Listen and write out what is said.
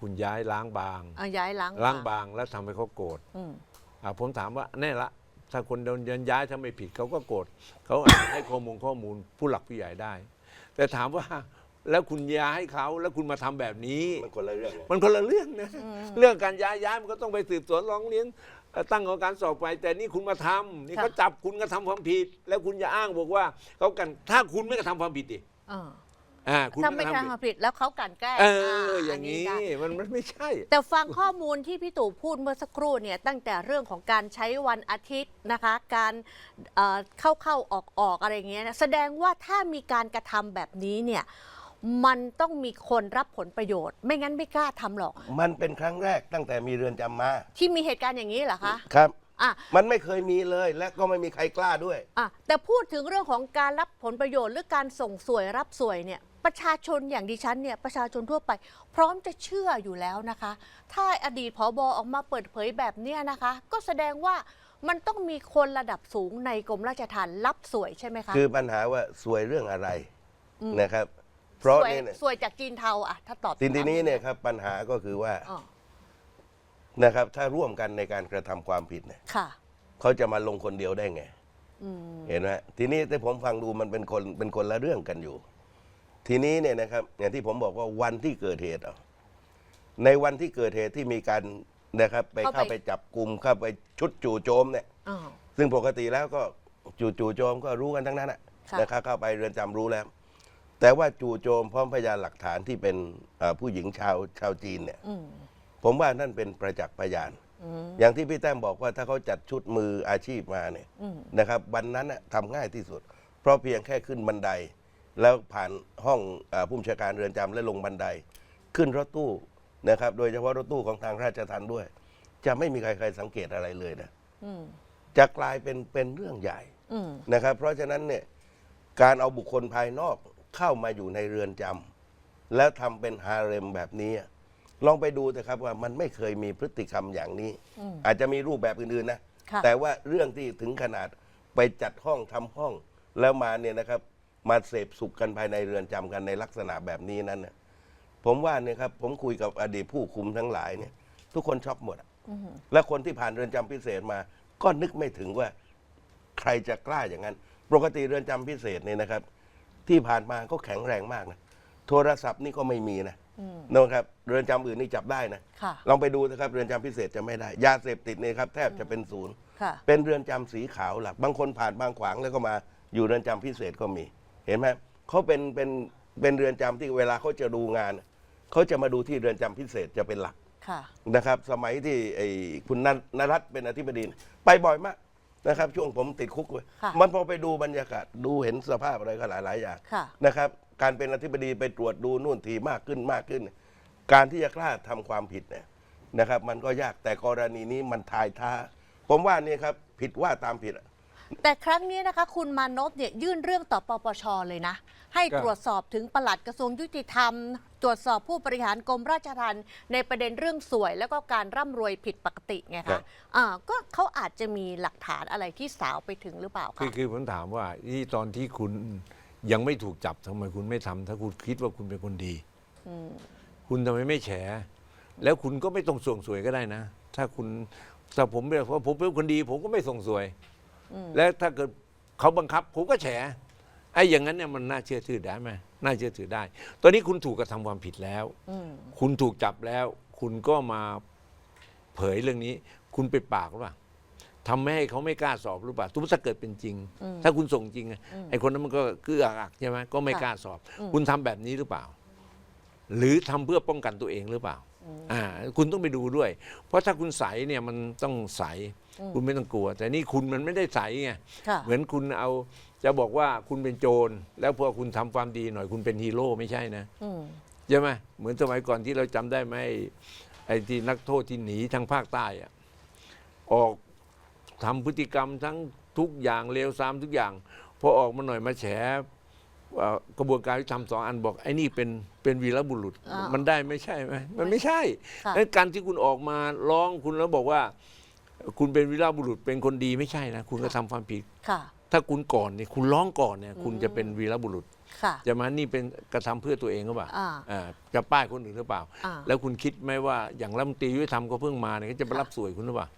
คุณย้ายล้างบางเอาย้ายล้างล้างบางแล้วทำให้เขาโกรธอืมอะผมถามว่าแน่ละ ถ้าคนโดนยันย้ายถ้าไม่ผิดเขาก็โกรธเขาอาจจะให้ข้อมูลข้อมูลผู้หลักผู้ใหญ่ได้ แต่ถามว่าแล้วคุณย้ายเขาแล้วคุณมาทำแบบนี้ มันคนละเรื่องเลยมันคนละเรื่องนะเรื่องการย้ายย้ายมันก็ต้องไปสืบสวนร้องเรียนเอ่อตั้งกรรมการสอบไป แต่นี่คุณมาทำนี่ค่ะเขาจับคุณกระทำความผิด แล้วคุณอย่าอ้างบอกว่าเขากันถ้าคุณไม่กระทำความผิดดิเออ อ่าคุณถ้าไม่ไม่กระทำผิดทำความผิดแล้วเขากลันแกล้งเออาอย่างนี้ได้มันมันไม่ใช่ แต่ฟังข้อมูลที่พี่ตู่พูดเมื่อสักครู่เนี่ยตั้งแต่เรื่องของการใช้วันอาทิตย์นะคะ การเอ่อเข้าเข้าออกออกอะไรอย่างเงี้ยนะแสดงว่าถ้ามีการกระทำแบบนี้เนี่ยมันต้องมีคนรับผลประโยชน์ ไม่งั้นไม่กล้าทำหรอก มันเป็นครั้งแรกตั้งแต่มีเรือนจำมา ที่มีเหตุการณ์อย่างนี้เหรอคะครับอะมันไม่เคยมีเลยและก็ไม่มีใครกล้าด้วยอะแต่พูดถึงเรื่องของการรับผลประโยชน์หรือการส่งสวยรับสวยเนี่ย ประชาชนอย่างดิฉันเนี่ยประชาชนทั่วไป พร้อมจะเชื่ออยู่แล้วนะคะ ถ้าอดีตผอบอออกมาเปิดเผยแบบเนี้ยนะคะ ก็แสดงว่ามันต้องมีคนระดับสูงในกรมราชทัณฑ์รับสวยใช่ไหมคะคือปัญหาว่าสวยเรื่องอะไรอืมนะครับ เพราะสวยเนี่ยนะสวยจากจีนเทาอะถ้าตอบทีทีนี้เนี่ยครับปัญหาก็คือว่าอ๋อนะครับถ้าร่วมกันในการกระทำความผิดเนี่ยค่ะ เขาจะมาลงคนเดียวได้ไง อืม เห็นไหมทีนี้ที่ผมฟังดูมันเป็นคนเป็นคนละเรื่องกันอยู่ ทีนี้เนี่ยนะครับอย่างที่ผมบอกว่าวันที่เกิดเหตุอะในวันที่เกิดเหตุที่มีการนะครับ ไปเข้าไปจับกลุ่มเข้าไปชุดจู่โจมเนี่ย อ๋อ ซึ่งปกติแล้วก็จู่จู่โจมก็รู้กันทั้งนั้นนะค่ะ นะครับเข้าไปเรือนจำรู้แล้ว แต่ว่าจู่โจมพร้อมพยานหลักฐานที่เป็นเอ่อผู้หญิงชาวชาวจีนเนี่ย อืมผมว่านั่นเป็นประจักษ์พยาน อืมอย่างที่พี่แต้มบอกว่าถ้าเขาจัดชุดมืออาชีพมาเนี่ยอืมนะครับวันนั้นน่ะทำง่ายที่สุด เพราะเพียงแค่ขึ้นบันได แล้วผ่านห้องเออผู้บัญชาการเรือนจำและลงบันได ขึ้นรถตู้นะครับ โดยเฉพาะรถตู้ของทางราชทัณฑ์ด้วย จะไม่มีใครใครสังเกตอะไรเลยนะอืมจะกลายเป็นเป็นเรื่องใหญ่อืมนะครับ เพราะฉะนั้นเนี่ยการเอาบุคคลภายนอกเข้ามาอยู่ในเรือนจำแล้วทำเป็นฮาเร็มแบบนี้อะลองไปดูนะครับว่ามันไม่เคยมีพฤติกรรมอย่างนี้อืมอาจจะมีรูปแบบอื่นๆนะค่ะแต่ว่าเรื่องที่ถึงขนาดไปจัดห้องทำห้องแล้วมาเนี่ยนะครับ มาเสพสุขกันภายในเรือนจำกันในลักษณะแบบนี้นั้นเนี่ยผมว่าเนี่ยครับผมคุยกับอดีตผู้คุมทั้งหลายเนี่ย ทุกคนช็อกหมดอะอืมและคนที่ผ่านเรือนจำพิเศษมา ก็นึกไม่ถึงว่าใครจะกล้าอย่างนั้น ปกติเรือนจำพิเศษเนี่ยนะครับ ที่ผ่านมาก็แข็งแรงมากนะโทรศัพท์นี่ก็ไม่มีนะอืมนะครับเรือนจำอื่นนี่จับได้นะค่ะลองไปดูนะครับเรือนจำพิเศษจะไม่ได้ ยาเสพติดเนี่ยครับแทบจะเป็นศูนย์ค่ะเป็นเรือนจำสีขาวหลักบางคนผ่านบางขวางแล้วก็มาอยู่เรือนจำพิเศษก็มี เห็นไหมเขาเป็นเป็นเป็นเรือนจำที่เวลาเขาจะดูงานเขาจะมาดูที่เรือนจำพิเศษจะเป็นหลักค่ะนะครับ สมัยที่ไอ้คุณนนรัตน์เป็นอธิบดีเนี่ยไปบ่อยมากนะครับ ช่วงผมติดคุกเลยค่ะมันพอไปดูบรรยากาศดูเห็นสภาพอะไรก็หลายหลายๆอย่างค่ะนะครับ การเป็นอธิบดีไปตรวจดูนู่นทีมากขึ้นมากขึ้น การที่จะกล้าทำความผิดเนี่ยนะครับ มันก็ยากแต่กรณีนี้มันทายท้า ผมว่านี่ครับผิดว่าตามผิดอะ แต่ครั้งนี้นะคะคุณมานพเนี่ยยื่นเรื่องต่อปปชเลยนะ ให้ครับ ตรวจสอบถึงปลัดกระทรวงยุติธรรม ตรวจสอบผู้บริหารกรมราชทัณฑ์ในประเด็นเรื่องสวย แล้วก็การร่ำรวยผิดปกติไงครัคะบ อ่าก็เขาอาจจะมีหลักฐานอะไรที่สาวไปถึงหรือเปล่าคือคะคือผมถามว่าที่ตอนที่คุณยังไม่ถูกจับทำไมคุณไม่ทำถ้าคุณคิดว่าคุณเป็นคนดี ม คุณทำไมไม่แฉ แล้วคุณก็ไม่ต้องส่งสวยก็ได้นะ ถ้าคุณถ้าผมเรียกว่าผมเป็นคนดี ผมก็ไม่ส่งสวยอืม และถ้าเกิดเขาบังคับผมก็แฉไอ้อย่างนั้นเนี่ยมันน่าเชื่อถือได้ไหมน่าเชื่อถือได้ ตอนนี้คุณถูกกระทำความผิดแล้วอืมคุณถูกจับแล้ว คุณก็มาเผยเรื่องนี้ คุณไปดปากหรือเปล่าทำให้เขาไม่กล้าสอบหรือเปล่าทุกถ้าเกิดเป็นจริงอืมถ้าคุณส่งจริงอะอืมไอ้คนนั้นมันก็เกื้ออักใช่ไหมก็ไม่ค่ะกล้าสอบอืมคุณทำแบบนี้หรือเปล่า หรือทำเพื่อป้องกันตัวเองหรือเปล่าอ่าคุณต้องไปดูด้วย เพราะถ้าคุณใสเนี่ยมันต้องใสคุณไม่ต้องกลัว แต่นี่คุณมันไม่ได้ใสไงค่ะเหมือนคุณเอาจะบอกว่าคุณเป็นโจร แล้วพอคุณทำความดีหน่อยคุณเป็นฮีโร่ไม่ใช่นะอืมใช่ไหมเหมือนสมัยก่อนที่เราจำได้ไหมไอ้ที่นักโทษที่หนีทางภาคใต้อะออกทำพฤติกรรมทั้งทุกอย่างเลวทรามทุกอย่างพอออกมาหน่อยมาแฉเอ่อ กระบวนการยุติธรรมสองอันบอกไอ้นี่เป็นเป็นวีรบุรุษอ่ามัมันได้ไม่ใช่ไหมมันไม่ใช่ค่ะแล้วการที่คุณออกมาร้องคุณแล้วบอกว่า คุณเป็นวีรบุรุษเป็นคนดีไม่ใช่นะคุณก็ทำความผิด ค่ะ ถ้าคุณก่อนเนี่ยคุณร้องก่อนเนี่ยคุณจะเป็นวีรบุรุษค่ะ จะมานี่เป็นกระทำเพื่อตัวเองหรือเปล่าอ่าอ่าจะป้ายคนอื่นหรือเปล่า อ่า แล้วคุณคิดไหมว่าอย่างรัฐมนตรียุติธรรมก็เพิ่งมาเนี่ยเขาจะไปรับสวยคุณหรือเปล่า